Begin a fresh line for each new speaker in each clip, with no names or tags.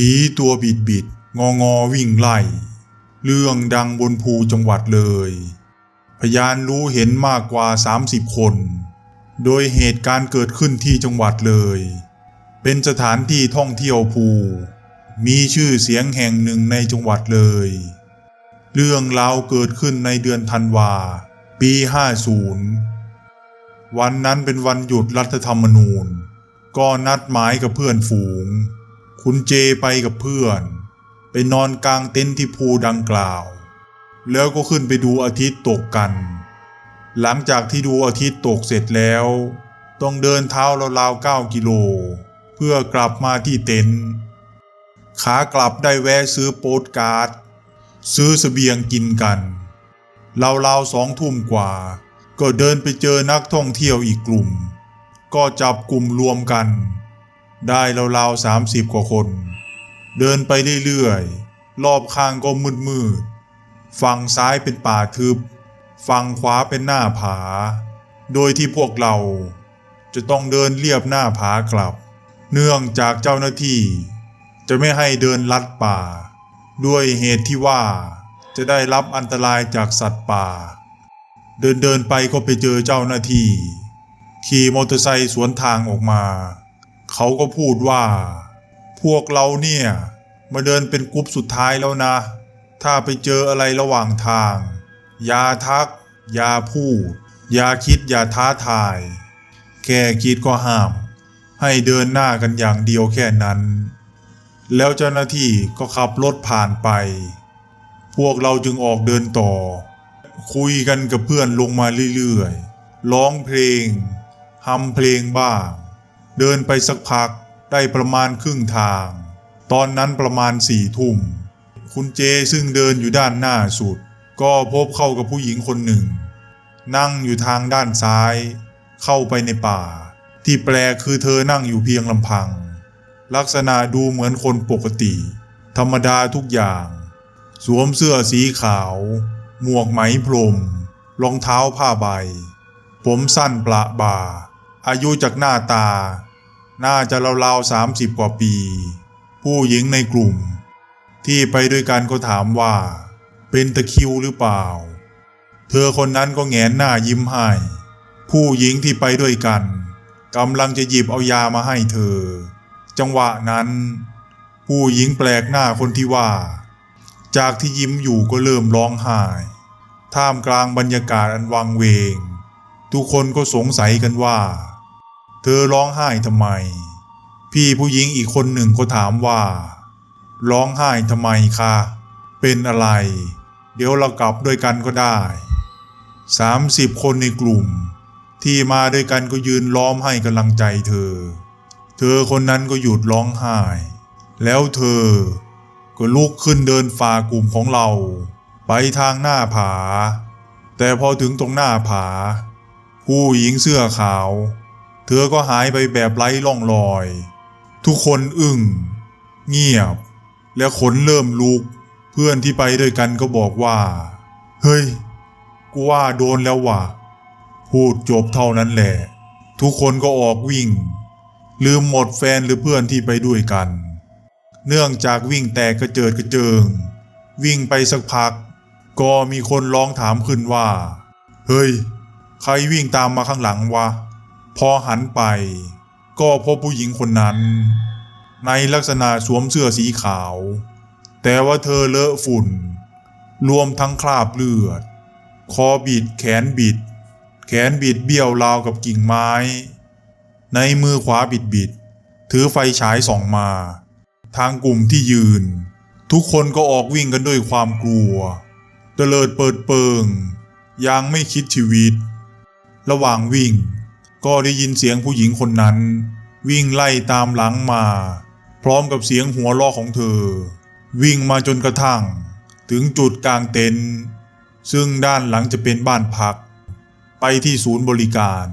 ผีตัวบิดบิดงองอวิ่งไล่ เรื่องดังบนภูจังหวัดเลย พยานรู้เห็นมากกว่า 30 คน โดยเหตุการณ์เกิดขึ้นที่จังหวัดเลย เป็นสถานที่ท่องเที่ยวภูมีชื่อเสียงแห่งหนึ่งในจังหวัดเลย เรื่องราวเกิดขึ้นในเดือนธันวา ปี 50 วันนั้นเป็นวันหยุดรัฐธรรมนูญ ก็นัดหมายกับเพื่อนฝูง คุณเจไปกับเพื่อน ไปนอนกลางเต็นท์ที่ภูดังกล่าว แล้วก็ขึ้นไปดูอาทิตย์ตกกัน หลังจากที่ดูอาทิตย์ตกเสร็จแล้ว ต้องเดินเท้าราวๆ9กิโล เพื่อกลับมาที่เต็นท์ขากลับได้แวะซื้อโปสการ์ด ซื้อเสบียงกินกันราวๆสองทุ่มกว่า ก็เดินไปเจอนักท่องเที่ยวอีกกลุ่ม ก็จับกลุ่มรวมกัน ได้ราวๆสามสิบกว่าคน เดินไปเรื่อยๆ รอบข้างก็มืดๆ ฝั่งซ้ายเป็นป่าทึบ ฝั่งขวาเป็นหน้าผา โดยที่พวกเราจะต้องเดินเลียบหน้าผากลับ เนื่องจากเจ้าหน้าที่ จะไม่ให้เดินลัดป่า ด้วยเหตุที่ว่าจะได้รับอันตรายจากสัตว์ป่า เดินเดินไปก็ไปเจอเจ้าหน้าที่ ขี่มอเตอร์ไซค์สวนทางออกมา เขาก็พูดว่า พวกเราเนี่ย มาเดินเป็นกรุ๊ปสุดท้ายแล้วนะ ถ้าไปเจออะไรระหว่างทาง อย่าทัก อย่าพูด อย่าคิดอย่าท้าทาย แค่คิดก็ห้าม ให้เดินหน้ากันอย่างเดียวแค่นั้น แล้วเจ้าหน้าที่ก็ขับรถผ่านไป พวกเราจึงออกเดินต่อ คุยกันกับเพื่อนลงมาเรื่อยๆร้องเพลงฮัมเพลงบ้าง เดินไปสักพักได้ประมาณครึ่งทาง ตอนนั้นประมาณสี่ทุ่ม คุณเจซึ่งเดินอยู่ด้านหน้าสุด ก็พบเข้ากับผู้หญิงคนหนึ่ง นั่งอยู่ทางด้านซ้าย เข้าไปในป่า ที่แปลคือเธอนั่งอยู่เพียงลำพัง ลักษณะดูเหมือนคนปกติ ธรรมดาทุกอย่าง สวมเสื้อสีขาว หมวกไหมพรมรองเท้าผ้าใบ ผมสั้นประบ่าอายุจากหน้าตา น่าจะราวๆสามสิบกว่าปี ผู้หญิงในกลุ่ม ที่ไปด้วยกันก็ถามว่า เป็นตะคิวหรือเปล่า เธอคนนั้นก็แงนหน้ายิ้มให้ผู้หญิงที่ไปด้วยกันกำลังจะหยิบเอายามาให้เธอ จังหวะนั้น ผู้หญิงแปลกหน้าคนที่ว่า จากที่ยิ้มอยู่ก็เริ่มร้องไห้ ท่ามกลางบรรยากาศอันวังเวง ทุกคนก็สงสัยกันว่า เธอร้องไห้ทำไม พี่ผู้หญิงอีกคนหนึ่งก็ถามว่า ร้องไห้ทำไมคะ เป็นอะไร เดี๋ยวเรากลับด้วยกันก็ได้สามสิบคนในกลุ่ม ที่มาด้วยกันก็ยืนล้อมให้กำลังใจเธอ เธอคนนั้นก็หยุดร้องไห้ แล้วเธอก็ลุกขึ้นเดินฝ่ากลุ่มของเรา ไปทางหน้าผา แต่พอถึงตรงหน้าผา ผู้หญิงเสื้อขาว เธอก็หายไปแบบไร้ร่องรอย ทุกคนอึ้ง เงียบ และขนเริ่มลุก เพื่อนที่ไปด้วยกันก็บอกว่า เฮ้ย กูว่าโดนแล้วว่ะ พูดจบเท่านั้นแหละ ทุกคนก็ออกวิ่ง ลืมหมดแฟนหรือเพื่อนที่ไปด้วยกัน เนื่องจากวิ่งแตกกระเจิดกระเจิง วิ่งไปสักพัก ก็มีคนร้องถามขึ้นว่า เฮ้ย ใครวิ่งตามมาข้างหลังวะ พอหันไป ก็พบผู้หญิงคนนั้น ในลักษณะสวมเสื้อสีขาว แต่ว่าเธอเลอะฝุ่น รวมทั้งคราบเลือด คอบิดแขนบิด แขนบิดเบี้ยวราวกับกิ่งไม้ ในมือขวาบิดบิด ถือไฟฉายส่องมา ทางกลุ่มที่ยืน ทุกคนก็ออกวิ่งกันด้วยความกลัวเตลิดเปิดเปิงยังไม่คิดชีวิต ระหว่างวิ่ง ก็ได้ยินเสียงผู้หญิงคนนั้น วิ่งไล่ตามหลังมา พร้อมกับเสียงหัวเราะของเธอ วิ่งมาจนกระทั่ง ถึงจุดกลางเต็นท์ซึ่งด้านหลังจะเป็นบ้านพัก ไปที่ศูนย์บริการ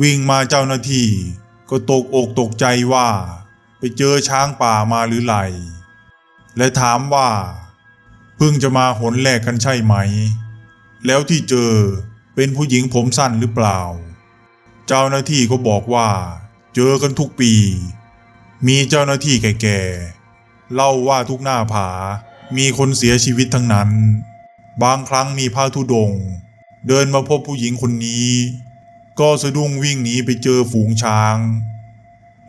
วิ่งมาเจ้าหน้าที่ก็ตกอกตกใจว่า ไปเจอช้างป่ามาหรือไรและถามว่า เพิ่งจะมาหนแรกกันใช่ไหม แล้วที่เจอเป็นผู้หญิงผมสั้นหรือเปล่า จ้าหน้าที่ก็บอกว่า เจอกันทุกปี มีเจ้าหน้าที่แก่ๆเล่าว่าทุกหน้าผา มีคนเสียชีวิตทั้งนั้น บางครั้งมีพระธุดง เดินมาพบผู้หญิงคนนี้ ก็สะดุ้งวิ่งหนีไปเจอฝูงช้าง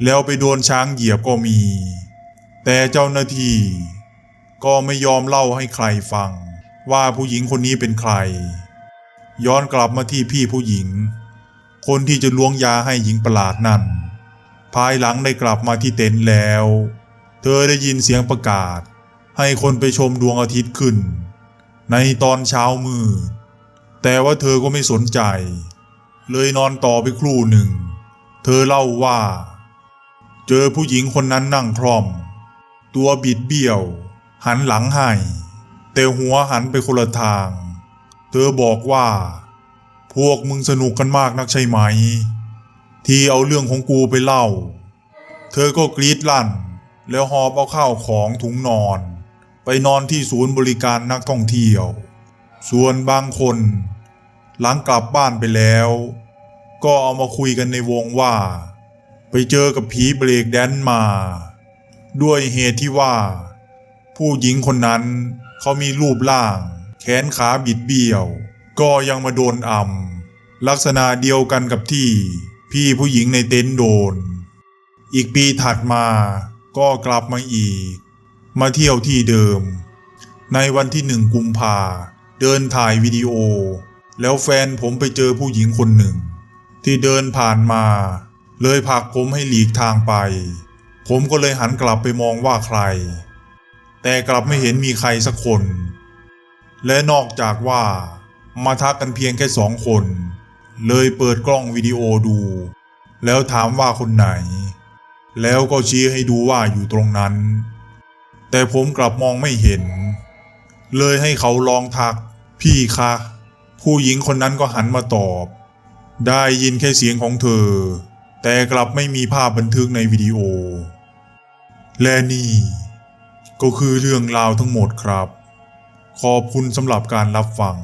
แล้วไปโดนช้างเหยียบก็มี แต่เจ้าหน้าที่ ก็ไม่ยอมเล่าให้ใครฟัง ว่าผู้หญิงคนนี้เป็นใคร ย้อนกลับมาที่พี่ผู้หญิง คนที่จะล้วงยาให้หญิงประหลาดนั่น ภายหลังได้กลับมาที่เต็นท์แล้ว เธอได้ยินเสียงประกาศ ให้คนไปชมดวงอาทิตย์ขึ้น ในตอนเช้ามืดแต่ว่าเธอก็ไม่สนใจ เลยนอนต่อไปครู่หนึ่ง เธอเล่าว่า เจอผู้หญิงคนนั้นนั่งคล่อม ตัวบิดเบี้ยว หันหลังให้ แต่หัวหันไปคนละทาง เธอบอกว่า พวกมึงสนุกกันมากนักใช่ไหม ที่เอาเรื่องของกูไปเล่า เธอก็กรีดลั่น แล้วหอบเอาข้าวของถุงนอน ไปนอนที่ศูนย์บริการนักท่องเที่ยว ส่วนบางคน หลังกลับบ้านไปแล้ว ก็เอามาคุยกันในวงว่า ไปเจอกับผีเบรกแดนมา ด้วยเหตุที่ว่า ผู้หญิงคนนั้นเขามีรูปร่าง แขนขาบิดเบี้ยว ก็ยังมาโดนอ่ำลักษณะเดียวกันกับที่พี่ผู้หญิงในเต็นท์โดน อีกปีถัดมาก็กลับมาอีก มาเที่ยวที่เดิม ในวันที่หนึ่งกุมภาเดินถ่ายวิดีโอ แล้วแฟนผมไปเจอผู้หญิงคนหนึ่ง ที่เดินผ่านมา เลยผลักผมให้หลีกทางไป ผมก็เลยหันกลับไปมองว่าใคร แต่กลับไม่เห็นมีใครสักคน และนอกจากว่า มาทักกันเพียงแค่สองคน เลยเปิดกล้องวิดีโอดู แล้วถามว่าคนไหน แล้วก็ชี้ให้ดูว่าอยู่ตรงนั้น แต่ผมกลับมองไม่เห็น เลยให้เขาลองทัก พี่คะ ผู้หญิงคนนั้นก็หันมาตอบ ได้ยินแค่เสียงของเธอ แต่กลับไม่มีภาพบันทึกในวิดีโอ และนี่ ก็คือเรื่องราวทั้งหมดครับ ขอบคุณสำหรับการรับฟัง